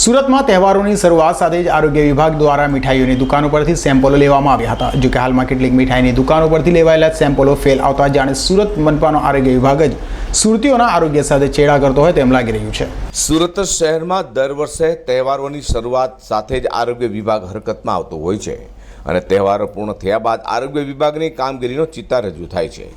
સુરતમાં તહેવારોની શરૂઆત સાથે જ આરોગ્ય વિભાગ દ્વારા મીઠાઈઓની દુકાનો પરથી સેમ્પલો લેવામાં આવ્યા હતા. જો કે હાલમાં કેટલીક મીઠાઈની દુકાનો પરથી લેવાયેલા સેમ્પલો ફેલ આવતા જાણે સુરત મનપાનો આરોગ્ય વિભાગ જ સુરતીઓના આરોગ્ય સાથે ચેડા કરતો હોય તેમ લાગી રહ્યું છે. સુરત શહેરમાં દર વર્ષે તહેવારોની શરૂઆત સાથે જ આરોગ્ય વિભાગ હરકતમાં આવતો હોય છે અને તહેવારો પૂર્ણ થયા બાદ આરોગ્ય વિભાગની કામગીરીનો ચિત્તા રજૂ થાય છે.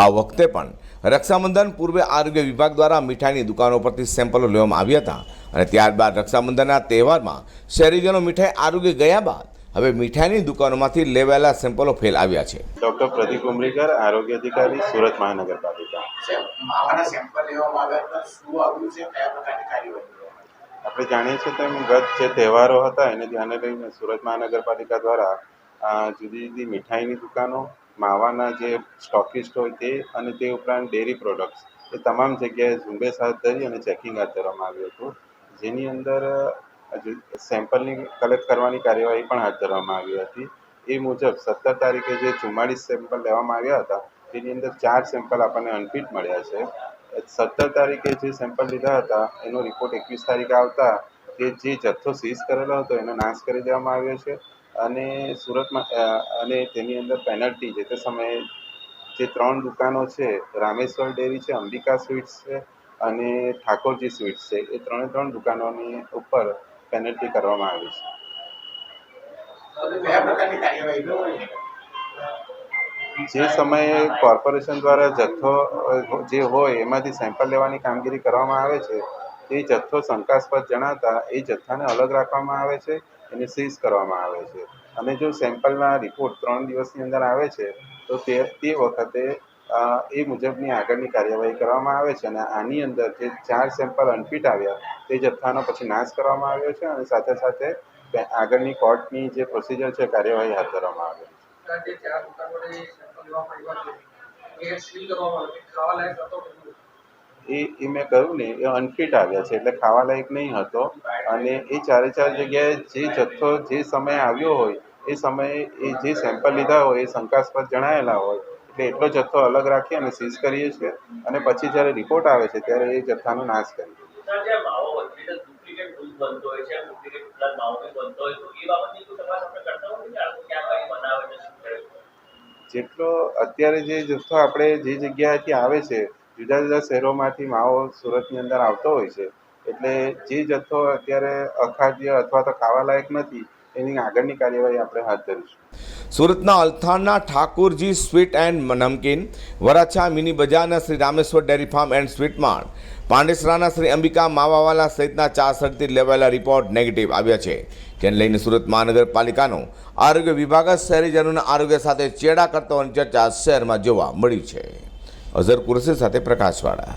આ વખતે પણ રક્ષાબંધન પૂર્વે આરોગ્ય વિભાગ દ્વારા મીઠાઈની દુકાનો પરથી સેમ્પલો લેવામાં આવ્યા હતા. અને ત્યારબાદ રક્ષાબંધનના તહેવારમાં શહેરીજનો મીઠાઈ આરોગ્ય ગયા બાદ હવે મીઠાઈની દુકાનોમાંથી લેવાયેલા સેમ્પલો ફેલ આવ્યા છે. ડૉક્ટર પ્રદીપ ઉમરીકર આરોગ્ય અધિકારી સુરત મહાનગરપાલિકા. માવાના સેમ્પલ લેવામાં આવ્યા હતા. શું આવ્યું છે? કયા પ્રકારની કાર્યવાહી આપણે જાણીએ છીએ તેમ ગત જે તહેવારો હતા એને ધ્યાને લઈને સુરત મહાનગરપાલિકા દ્વારા જુદી જુદી મીઠાઈની દુકાનો માવાના જે સ્ટોકિસ્ટ હોય તે અને તે ઉપરાંત ડેરી પ્રોડક્ટ્સ એ તમામ જગ્યાએ ઝુંબેશ હાથ ધરી અને ચેકિંગ હાથ ધરવામાં આવ્યું હતું. જેની અંદર સેમ્પલની કલેક્ટ કરવાની કાર્યવાહી પણ હાથ ધરવામાં આવી હતી. એ મુજબ સત્તર તારીખે જે ચુમ્માળીસ સેમ્પલ લેવામાં આવ્યા હતા, તેની અંદર ચાર સેમ્પલ આપણને અનફિટ મળ્યા છે. સત્તર તારીખે જે સેમ્પલ લીધા હતા, એનો રિપોર્ટ એકવીસ તારીખે આવતા કે જે જથ્થો સીઝ કરેલો હતો, એનો નાશ કરી દેવામાં આવ્યો છે. અને સુરતમાં અને તેની અંદર પેનલ્ટી જે તે સમયે જે ત્રણ દુકાનો છે, રામેશ્વર ડેરી છે, અંબિકા સ્વીટ્સ છે અને ઠાકોરજી સ્વીટ્સ છે એ ત્રણે ત્રણ દુકાનોની ઉપર પેનલ્ટી કરવામાં આવી છે. જે સમયે કોર્પોરેશન દ્વારા જથ્થો જે હોય એમાંથી સેમ્પલ લેવાની કામગીરી કરવામાં આવે છે એ જથ્થો શંકાસ્પદ જણાતા એ જથ્થાને અલગ રાખવામાં આવે છે એને સીઝ કરવામાં આવે છે. અને જો સેમ્પલના રિપોર્ટ ત્રણ દિવસની અંદર આવે છે તો તે તે વખતે એ મુજબની આગળની કાર્યવાહી કરવામાં આવે છે અને આની અંદર જે ચાર સેમ્પલ અનફિટ આવ્યા તે જથ્થાનો પછી નાશ કરવામાં આવ્યો છે અને સાથે સાથે આગળની કોર્ટની જે પ્રોસિજર છે કાર્યવાહી હાથ ધરવામાં આવે છે. એ? એ એ મેં કહ્યું ને એ અનફિટ આવ્યા છે એટલે ખાવા લાયક નહીં હતો. અને એ ચારે ચાર જગ્યાએ જે જથ્થો જે સમયે આવ્યો હોય એ સમયે એ જે સેમ્પલ લીધા હોય એ શંકાસ્પદ જણાયેલા હોય એટલે એટલો જથ્થો અલગ રાખી અને સીઝ કરીએ છીએ અને પછી જ્યારે રિપોર્ટ આવે છે ત્યારે એ જથ્થાનો નાશ કરીએ. જેટલો અત્યારે જે જથ્થો આપણે જે જગ્યાએથી આવે છે જુદા જુદા શહેરોમાંથી માવો સુરતની અંદર આવતો હોય છે એટલે જે જથ્થો અત્યારે અખાદ્ય અથવા તો ખાવાલાયક નથી એની આગળની કાર્યવાહી આપણે હાથ ધરીશું. સુરતના અલથાણના Thakorji sweet and namkeen, Varachha mini બજારના Shri Rameshwar dairy farm and sweet mart, પાંડેસરાના Shri Ambika Mawawala સહિતના ચાર સરથી લેવાયેલા રિપોર્ટ નેગેટિવ આવ્યા છે. જેને લઈને સુરત મહાનગરપાલિકાનો આરોગ્ય વિભાગ શહેરીજનોના આરોગ્ય સાથે ચેડા કરતો ચર્ચા શહેરમાં જોવા મળી છે. અઝર કુરશી સાથે પ્રકાશવાળા.